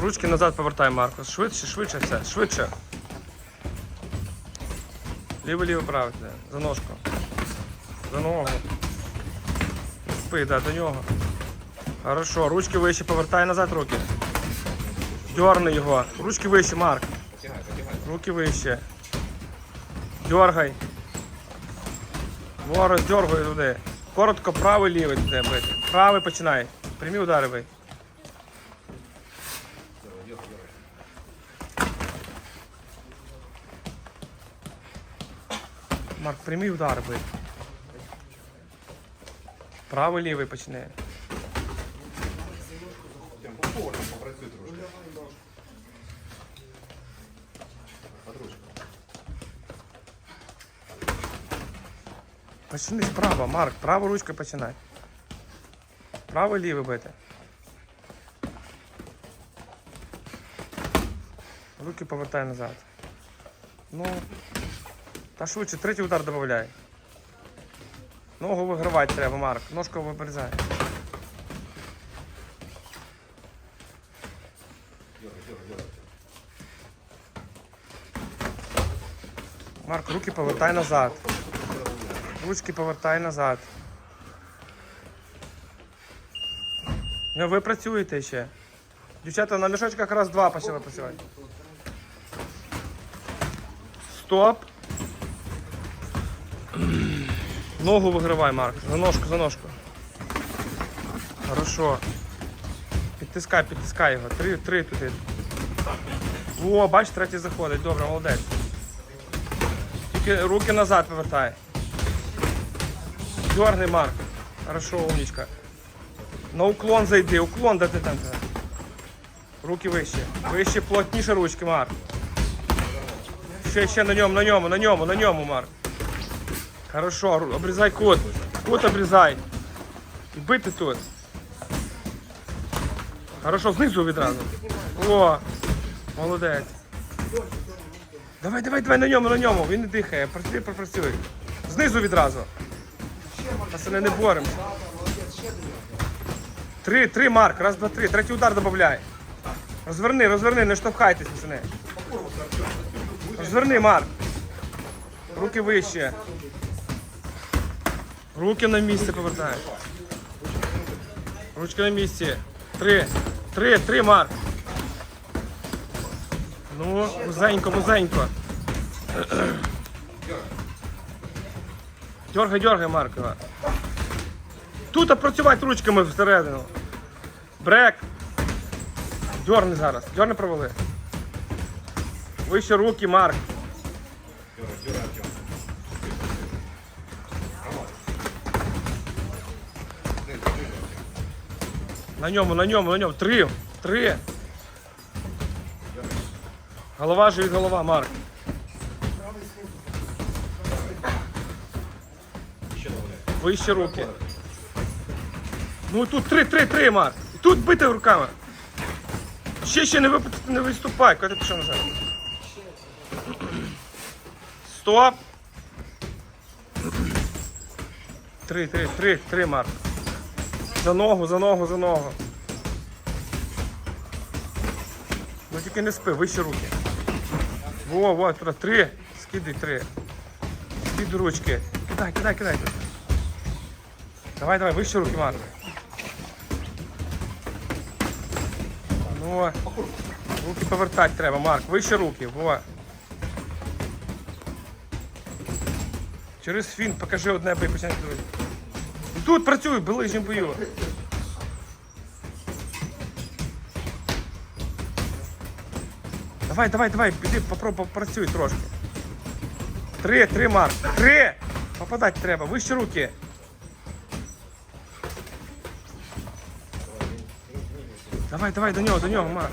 Ручки назад повертай, Маркус. Швидше, швидше все, швидше. Ліво, ліво, право. да. За ножку. За ногу. Спи, да, до нього. Хорошо, ручки вище, повертай назад руки. Дьорни його. Ручки вище, Марк. Руки вище. Дергай. Во, роздергай туди. Коротко правий лівий туди бити. Правий починай. Прямі удари бий. Марк, прямі удари бий. Правий лівий починай. Тим повторно попрацюй трошки. Подружка. Почни справа, Марк, праву ручку починай. Правий лівий бити. Руки повертай назад. Ну. Та швидше, третій удар додай. Ногу вигравати треба, Марк. Ножку дергай. Марк, руки повертай назад. Ручки повертай назад. Ну, ви працюєте ще. Дівчата, на мішочках раз два почали працювати. Стоп. Ногу вигравай, Марк. За ножку, за ножку. Хорошо. Підтискай, підтискай його. Три, три туди. О, бач, третій заходить. Добре, молодець. Тільки руки назад повертай. Дерни, Марк. Хорошо, умничка. На уклон зайди, уклон, де ти там? Руки вище. Вище, плотніше ручки, Марк. Ще, ще на ньому, на ньому, на ньому, на ньому, Марк. Хорошо, обрізай кут. Кут обрізай. І бити тут. Хорошо, знизу відразу. О, молодець. Давай, давай, давай на ньому, на ньому. Він не дихає. Працюй, пропрацюй. Знизу відразу. Пацани, не боремося. Три, три, Марк. Раз, два, три. Третій удар додай. Розверни, розверни, не штовхайтесь, пацани. Розверни, Марк. Руки вище. Руки на місце повертай. Ручки на місці. Три. Три, три, Марк. Ну, музенько, музенько. Дергай, дергай, Маркова. Тут працювати ручками всередину. Брек. Дьорни зараз. Дьорни провали. Вище руки, Марк. На ньому, на ньому, на ньому. Три. Три. Голова живіт, голова, Марк. Ще. Вище руки. Ну тут три, три, три, Марк. Тут бити руками. Ще ще не, вип... не виступай, коли ти пішов назад. Стоп. Три, три, три, три, Марк. За ногу, за ногу, за ногу. Ну тільки не спи, вище руки. Во, во, три. Скидай три. Скидай ручки. Кидай, кидай, кидай. Давай, давай, вище руки, Марк. Ну, руки повертати треба, Марк. Вище руки, во. Через фінт покажи одне бий, починай друге. Тут працюй, в ближньому бою. Давай, давай, давай, піди, попробуй, попрацюй трошки. Три, три, Марк. Три! Попадати треба, вище руки. Давай, давай, до нього, до нього, Марк.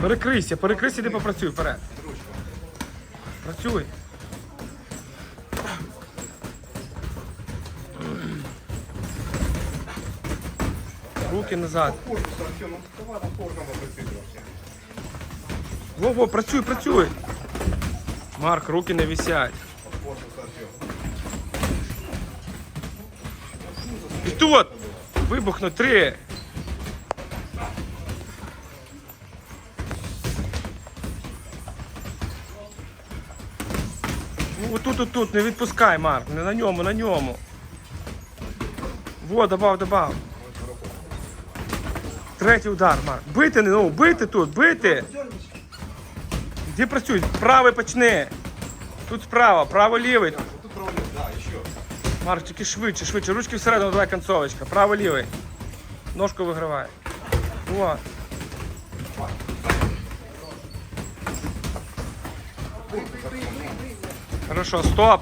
Перекрийся, перекрийся, іди попрацюй вперед. Працюй. Руки назад. Во-во, працюй, працюй. Марк, руки не висять. І тут! Вибухну три. Отут, тут, тут, не відпускай, Марк. Не на ньому, на ньому. Во, добав, добав. Третій удар, Марк. Бити, ну, бити тут, бити. Де працюють? Правий почни. Тут справа, право лівий. Тут проводит, да, еще. Марк, тільки швидше, швидше. Ручки всередину, давай концовочка. Право лівий. Ножку вигравай. О. Хорошо, стоп.